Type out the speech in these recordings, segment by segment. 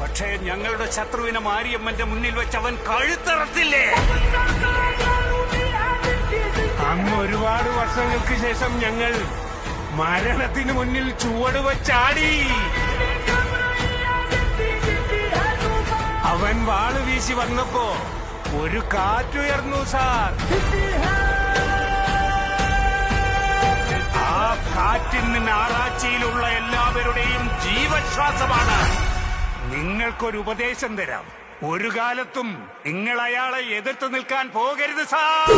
പക്ഷേ ഞങ്ങളുടെ ശത്രുവിനെ മാരിയമ്മന്റെ മുന്നിൽ വെച്ച് അവൻ കഴുത്തറത്തില്ലേ? അന്ന് ഒരുപാട് വർഷങ്ങൾക്ക് ശേഷം ഞങ്ങൾ മരണത്തിന് മുന്നിൽ ചുവട് വച്ചാടി. അവൻ വാൾ വീശി വന്നപ്പോ ഒരു കാറ്റുയർന്നു സാർ. ആ കാറ്റിന് നാറാച്ചിയിലുള്ള എല്ലാവരുടെയും ജീവശ്വാസമാണ്. നിങ്ങൾക്കൊരു ഉപദേശം തരാം. ഒരു കാലത്തും നിങ്ങൾ അയാളെ എതിർത്ത് നിൽക്കാൻ പോകരുത് സാർ.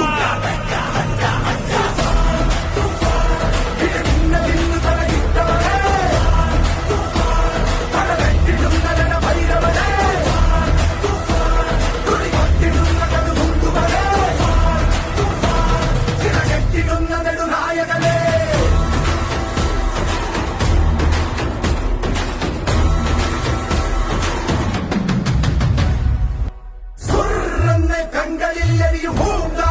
கண்களில் எரியும் பூங்க